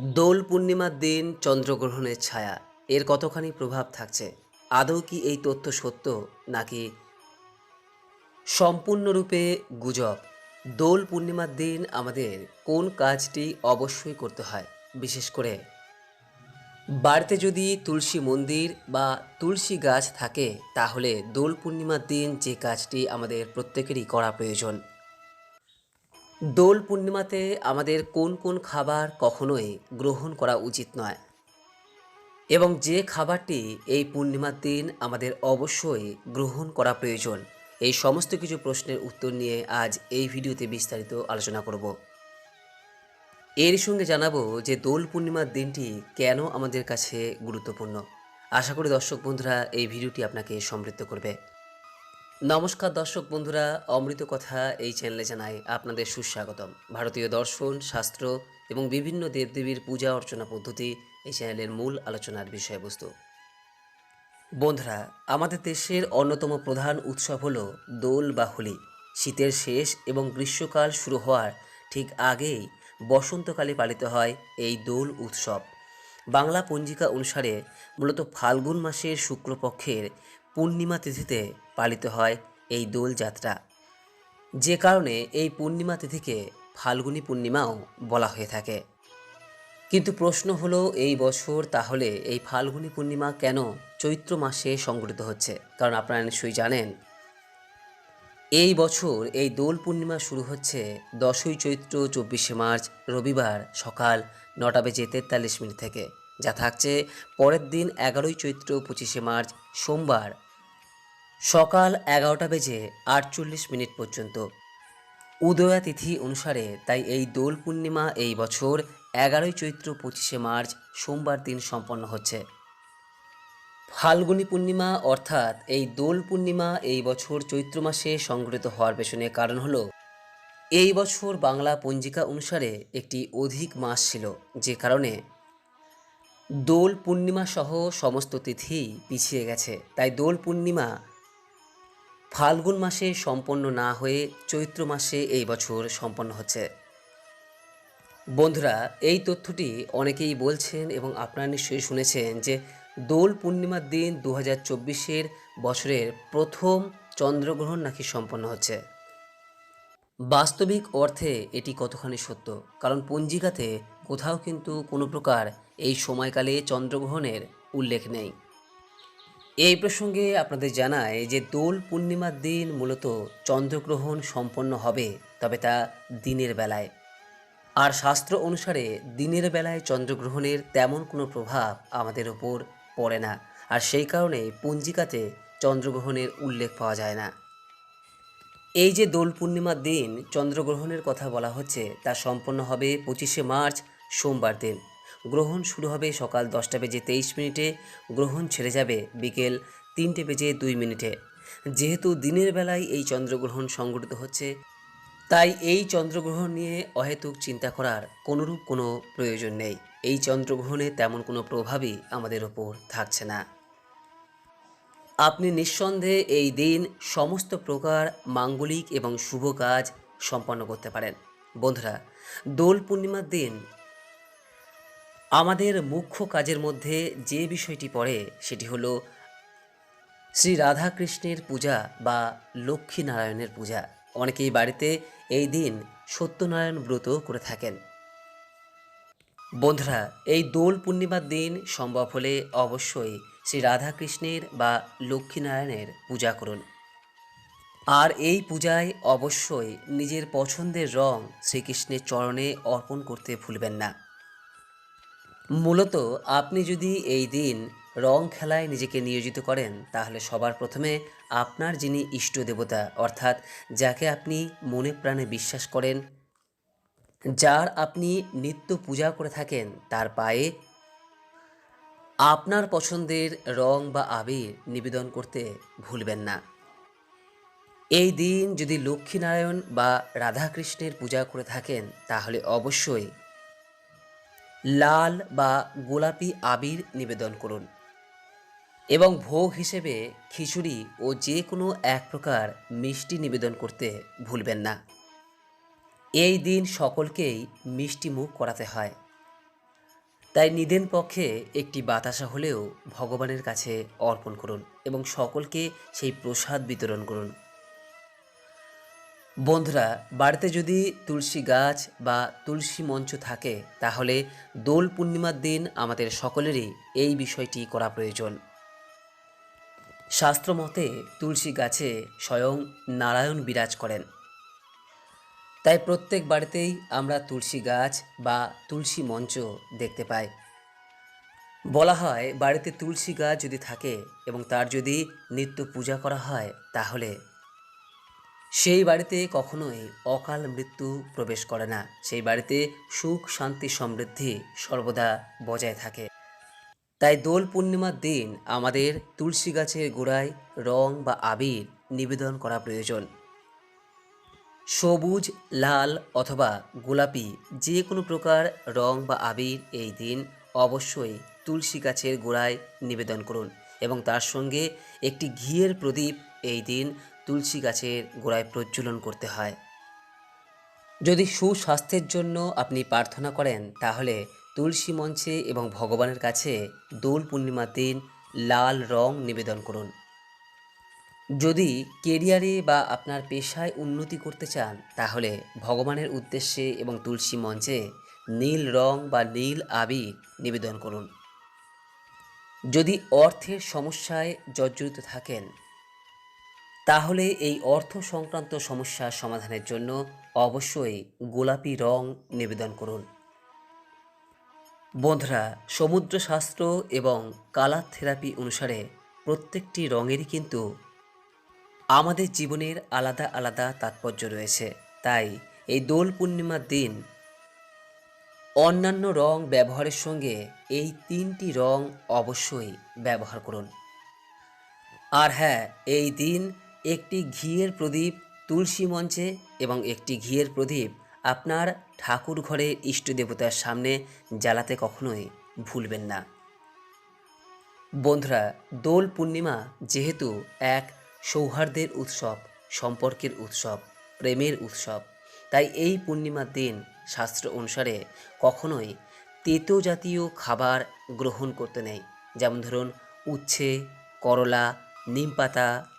দোল পূর্ণিমার দিন চন্দ্রগ্রহণের ছায়া, এর কতখানি প্রভাব থাকছে? আদৌ কি এই তথ্য সত্য নাকি সম্পূর্ণরূপে গুজব? দোল পূর্ণিমার দিন আমাদের কোন কাজটি অবশ্যই করতে হয়? বিশেষ করে বাড়িতে যদি তুলসী মন্দির বা তুলসী গাছ থাকে, তাহলে দোল পূর্ণিমার দিন যে কাজটি আমাদের প্রত্যেকেরই করা প্রয়োজন। দোল পূর্ণিমাতে আমাদের কোন কোন খাবার কখনোই গ্রহণ করা উচিত নয়। এবং যে খাবারটি এই পূর্ণিমার দিন আমাদের অবশ্যই গ্রহণ করা প্রয়োজন। এই সমস্ত কিছু প্রশ্নের উত্তর নিয়ে আজ এই ভিডিওতে বিস্তারিত আলোচনা করব। এর সঙ্গে জানাব যে দোল পূর্ণিমার দিনটি কেন আমাদের কাছে গুরুত্বপূর্ণ। আশা করি দর্শক বন্ধুরা এই ভিডিওটি আপনাকে সমৃদ্ধ করবে। নমস্কার দর্শক বন্ধুরা, অমৃত কথা এই চ্যানেলে জানাই আপনাদের সুস্বাগতম। ভারতীয় দর্শন, শাস্ত্র এবং বিভিন্ন দেবদেবীর পূজা অর্চনা পদ্ধতি এই চ্যানেলের মূল আলোচনার বিষয়বস্তু। বন্ধুরা, আমাদের দেশের অন্যতম প্রধান উৎসব হল দোল বা হোলি। শীতের শেষ এবং গ্রীষ্মকাল শুরু হওয়ার ঠিক আগেই বসন্তকালে পালিত হয় এই দোল উৎসব। বাংলা পঞ্জিকা অনুসারে মূলত ফাল্গুন মাসের শুক্লপক্ষের পূর্ণিমা তিথিতে পালিত হয় এই দোল যাত্রা। যে কারণে এই পূর্ণিমা তিথিকে ফাল্গুনী পূর্ণিমাও বলা হয়ে থাকে। কিন্তু প্রশ্ন হলো, এই বছর তাহলে এই ফাল্গুনী পূর্ণিমা কেন চৈত্র মাসে সংগঠিত হচ্ছে? কারণ আপনারা নিশ্চয়ই জানেন, এই বছর এই দোল পূর্ণিমা শুরু হচ্ছে দশই চৈত্র, চব্বিশে মার্চ, রবিবার সকাল নটা বেজে তেতাল্লিশ মিনিট থেকে। যা থাকছে পরের দিন এগারোই চৈত্র, পঁচিশে মার্চ, সোমবার সকাল এগারোটা বেজে আটচল্লিশ মিনিট পর্যন্ত। উদয়া তিথি অনুসারে তাই এই দোল পূর্ণিমা এই বছর এগারোই চৈত্র পঁচিশে মার্চ সোমবার দিন সম্পন্ন হচ্ছে। ফাল্গুনী পূর্ণিমা অর্থাৎ এই দোল পূর্ণিমা এই বছর চৈত্র মাসে সংঘটিত হওয়ার পেছনে কারণ হলো, এই বছর বাংলা পঞ্জিকা অনুসারে একটি অধিক মাস ছিল, যে কারণে দোল পূর্ণিমা সহ সমস্ত তিথি পিছিয়ে গেছে। তাই দোল পূর্ণিমা ফাল্গুন মাসে সম্পন্ন না হয়ে চৈত্র মাসে এই বছর সম্পন্ন হচ্ছে। বন্ধুরা, এই তথ্যটি অনেকেই বলছেন এবং আপনারা নিশ্চয়ই শুনেছেন যে দোল পূর্ণিমার দিন দু হাজার বছরের প্রথম চন্দ্রগ্রহণ নাকি সম্পন্ন হচ্ছে। বাস্তবিক অর্থে এটি কতখানি সত্য? কারণ পঞ্জিকাতে কোথাও কিন্তু কোনো প্রকার এই সময়কালে চন্দ্রগ্রহণের উল্লেখ নেই। এই প্রসঙ্গে আপনাদের জানায় যে দোল পূর্ণিমার দিন মূলত চন্দ্রগ্রহণ সম্পন্ন হবে, তবে তা দিনের বেলায়। আর শাস্ত্র অনুসারে দিনের বেলায় চন্দ্রগ্রহণের তেমন কোনো প্রভাব আমাদের ওপর পড়ে না, আর সেই কারণে পঞ্জিকাতে চন্দ্রগ্রহণের উল্লেখ পাওয়া যায় না। এই যে দোল পূর্ণিমার দিন চন্দ্রগ্রহণের কথা বলা হচ্ছে, তা সম্পন্ন হবে পঁচিশে মার্চ, সোমবার দিন। গ্রহণ শুরু হবে সকাল দশটা বেজে তেইশ মিনিটে। গ্রহণ ছেড়ে যাবে বিকেল তিনটে বেজে দুই মিনিটে। যেহেতু দিনের বেলায় এই চন্দ্রগ্রহণ সংঘটিত হচ্ছে, তাই এই চন্দ্রগ্রহণ নিয়ে অহেতুক চিন্তা করার কোনোরূপ কোনো প্রয়োজন নেই। এই চন্দ্রগ্রহণে তেমন কোনো প্রভাবই আমাদের ওপর থাকছে না। আপনি নিঃসন্দেহে এই দিন সমস্ত প্রকার মাঙ্গলিক এবং শুভ কাজ সম্পন্ন করতে পারেন। বন্ধুরা, দোল পূর্ণিমার দিন আমাদের মুখ্য কাজের মধ্যে যে বিষয়টি পড়ে সেটি হলো শ্রী রাধাকৃষ্ণের পূজা বা লক্ষ্মী নারায়ণের পূজা। অনেকেই বাড়িতে এই দিন সত্যনারায়ণ ব্রত করে থাকেন। বন্ধুরা, এই দোল পূর্ণিমার দিন সম্ভব হলে অবশ্যই শ্রী রাধাকৃষ্ণের বা লক্ষ্মীনারায়ণের পূজা করুন। আর এই পূজায় অবশ্যই নিজের পছন্দের রং শ্রীকৃষ্ণের চরণে অর্পণ করতে ভুলবেন না। মূলত আপনি যদি এই দিন রং খেলায় নিজেকে নিয়োজিত করেন, তাহলে সবার প্রথমে আপনার যিনি ইষ্ট দেবতা, অর্থাৎ যাকে আপনি মনে প্রাণে বিশ্বাস করেন, যার আপনি নিত্য পূজা করে থাকেন, তার পায়ে আপনার পছন্দের রং বা আবির নিবেদন করতে ভুলবেন না। এই দিন যদি লক্ষ্মীনারায়ণ বা রাধাকৃষ্ণের পূজা করে থাকেন, তাহলে অবশ্যই লাল বা গোলাপি আবির নিবেদন করুন এবং ভোগ হিসেবে খিচুড়ি ও যে কোনো এক প্রকার মিষ্টি নিবেদন করতে ভুলবেন না। এই দিন সকলকেই মিষ্টি মুখ করাতে হয়। তাই নিদেন পক্ষে একটি বাতাসা হলেও ভগবানের কাছে অর্পণ করুন এবং সকলকে সেই প্রসাদ বিতরণ করুন। বন্ধুরা, বাড়িতে যদি তুলসী গাছ বা তুলসী মঞ্চ থাকে, তাহলে দোল পূর্ণিমার দিন আমাদের সকলেরই এই বিষয়টি করা প্রয়োজন। শাস্ত্র মতে তুলসী গাছে স্বয়ং নারায়ণ বিরাজ করেন। তাই প্রত্যেক বাড়িতেই আমরা তুলসী গাছ বা তুলসী মঞ্চ দেখতে পাই। বলা হয়, বাড়িতে তুলসী গাছ যদি থাকে এবং তার যদি নিত্য পূজা করা হয়, তাহলে সেই বাড়িতে কখনোই অকাল মৃত্যু প্রবেশ করে না। সেই বাড়িতে সুখ, শান্তি, সমৃদ্ধি সর্বদা বজায় থাকে। তাই দোল পূর্ণিমার দিন আমাদের তুলসী গাছের গোড়ায় রং বা আবির নিবেদন করা প্রয়োজন। সবুজ, লাল অথবা গোলাপি যে কোনো প্রকার রং বা আবির এই দিন অবশ্যই তুলসী গাছের গোড়ায় নিবেদন করুন এবং তার সঙ্গে একটি ঘিয়ের প্রদীপ এই দিন তুলসী গাছের গোড়ায় প্রজ্বলন করতে হয়। যদি সুস্বাস্থ্যের জন্য আপনি প্রার্থনা করেন, তাহলে তুলসী মঞ্চে এবং ভগবানের কাছে দোল পূর্ণিমার দিন লাল রং নিবেদন করুন। যদি কেরিয়ারে বা আপনার পেশায় উন্নতি করতে চান, তাহলে ভগবানের উদ্দেশ্যে এবং তুলসী মঞ্চে নীল রং বা নীল আবির নিবেদন করুন। যদি অর্থের সমস্যায় জর্জরিত থাকেন তাহলে এই অর্থ সংক্রান্ত সমস্যার সমাধানের জন্য অবশ্যই গোলাপি রং নিবেদন করুন। বন্ধুরা সমুদ্র শাস্ত্র এবং কালার থেরাপি অনুসারে প্রত্যেকটি রঙেরই কিন্তু আমাদের জীবনের আলাদা আলাদা তাৎপর্য রয়েছে। তাই এই দোল পূর্ণিমার দিন অন্যান্য রং ব্যবহারের সঙ্গে এই তিনটি রং অবশ্যই ব্যবহার করুন। আর হ্যাঁ এই দিন একটি ঘিয়ের প্রদীপ তুলসী মঞ্চে এবং একটি ঘিয়ের প্রদীপ আপনার ঠাকুর ঘরে ইষ্ট দেবতার সামনে জ্বালাতে কখনোই ভুলবেন না। বন্ধুরা, দোল পূর্ণিমা যেহেতু এক সৌহার্দ্যের উৎসব, সম্পর্কের উৎসব, প্রেমের উৎসব, তাই এই পূর্ণিমার দিন শাস্ত্র অনুসারে কখনোই তেতো জাতীয় খাবার গ্রহণ করতে নেই। যেমন ধরুন, উচ্ছে, করলা নিম পাতা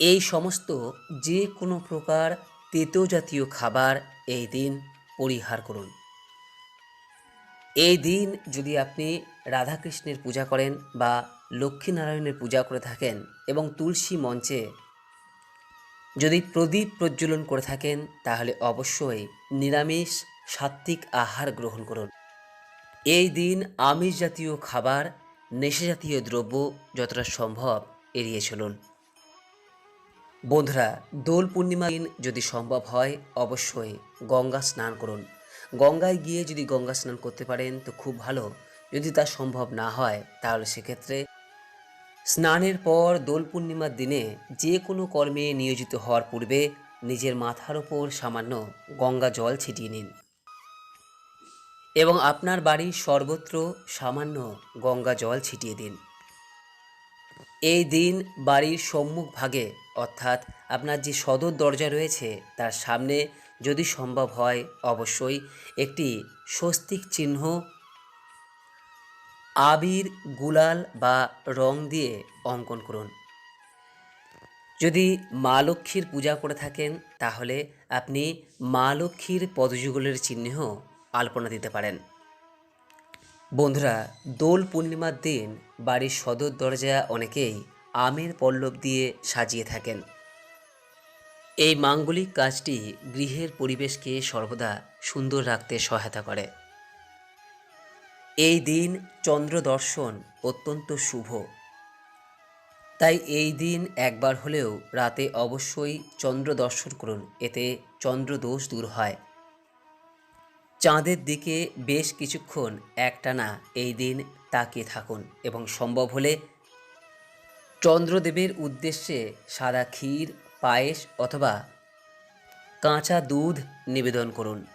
এই সমস্ত যে কোনো প্রকার তেতো জাতীয় খাবার এই দিন পরিহার করুন। এই দিন যদি আপনি রাধাকৃষ্ণের পূজা করেন বা লক্ষ্মীনারায়ণের পূজা করে থাকেন এবং তুলসী মঞ্চে যদি প্রদীপ প্রজ্বলন করে থাকেন, তাহলে অবশ্যই নিরামিষ সাত্ত্বিক আহার গ্রহণ করুন। এই দিন আমিষ জাতীয় খাবার নেশা জাতীয় দ্রব্য যতটা সম্ভব এড়িয়ে চলুন। বন্ধুরা, দোল পূর্ণিমা দিন যদি সম্ভব হয়, অবশ্যই গঙ্গা স্নান করুন। গঙ্গায় গিয়ে যদি গঙ্গা স্নান করতে পারেন, তো খুব ভালো। যদি তা সম্ভব না হয়, তাহলে সেক্ষেত্রে স্নানের পর দোল পূর্ণিমার দিনে যে কোনো কর্মে নিয়োজিত হওয়ার পূর্বে নিজের মাথার ওপর সামান্য গঙ্গা জল ছিটিয়ে নিন। এবং আপনার বাড়ির সর্বত্র সামান্য গঙ্গা জল ছিটিয়ে দিন। এই দিন বাড়ির সম্মুখ ভাগে, অর্থাৎ আপনার যে সদর দরজা রয়েছে, তার সামনে যদি সম্ভব হয়, অবশ্যই একটি স্বস্তিক চিহ্ন, আবির, গুলাল বা রং দিয়ে অঙ্কন করুন। যদি মা লক্ষ্মীর পূজা করে থাকেন, তাহলে আপনি মা লক্ষ্মীর পদযুগলের চিহ্নেও আলপনা দিতে পারেন। বন্ধুরা, দোল পূর্ণিমার দিন বাড়ির সদর দরজা অনেকেই আমের পল্লব দিয়ে সাজিয়ে থাকেন। এই মাঙ্গলিক কাজটি গৃহের পরিবেশকে সর্বদা সুন্দর রাখতে সহায়তা করে। এই দিন চন্দ্র দর্শন অত্যন্ত শুভ। তাই এই দিন একবার হলেও রাতে অবশ্যই চন্দ্র দর্শন করুন, এতে চন্দ্রদোষ দূর হয়। চাঁদের দিকে বেশ কিছুক্ষণ একটানা এই দিন তাকিয়ে থাকুন এবং সম্ভব হলে চন্দ্রদেবের উদ্দেশ্যে সাদা ক্ষীর, পায়েস অথবা কাঁচা দুধ নিবেদন করুন।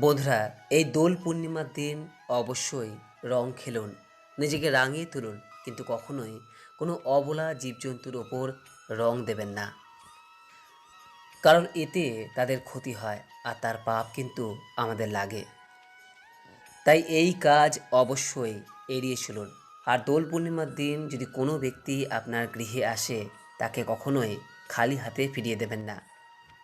বন্ধুরা, এই দোল পূর্ণিমার দিন অবশ্যই রং খেলুন, নিজেকে রাঙিয়ে তুলুন, কিন্তু কখনোই কোনো অবলা জীবজন্তুর ওপর রং দেবেন না। কারণ এতে তাদের ক্ষতি হয় আর তার পাপ কিন্তু আমাদের লাগে। তাই এই কাজ অবশ্যই এড়িয়ে চলুন। আর দোল পূর্ণিমার দিন যদি কোনো ব্যক্তি আপনার গৃহে আসে, তাকে কখনোই খালি হাতে ফিরিয়ে দেবেন না।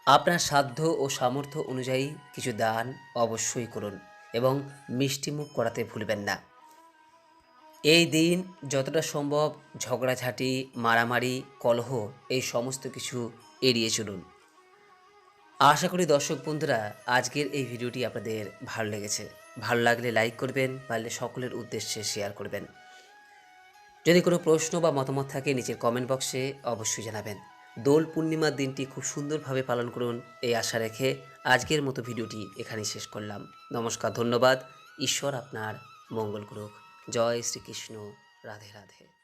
আপনার সাধ্য ও সামর্থ্য অনুযায়ী কিছু দান অবশ্যই করুন এবং মিষ্টিমুখ করাতে ভুলবেন না। এই দিন যতটা সম্ভব ঝগড়াঝাঁটি, মারামারি, কলহ এই সমস্ত কিছু এড়িয়ে চলুন। আশা করি দর্শক বন্ধুরা, আজকের এই ভিডিওটি আপনাদের ভালো লেগেছে। ভালো লাগলে লাইক করবেন, পারলে সকলের উদ্দেশ্যে শেয়ার করবেন। যদি কোনো প্রশ্ন বা মতামত থাকে, নিচের কমেন্ট বক্সে অবশ্যই জানাবেন। দোল পূর্ণিমার দিনটি খুব সুন্দরভাবে পালন করুন, এই আশা রেখে আজকের মতো ভিডিওটি এখানেই শেষ করলাম। নমস্কার, ধন্যবাদ। ঈশ্বর আপনার মঙ্গল করুক। জয় শ্রীকৃষ্ণ। রাধে রাধে।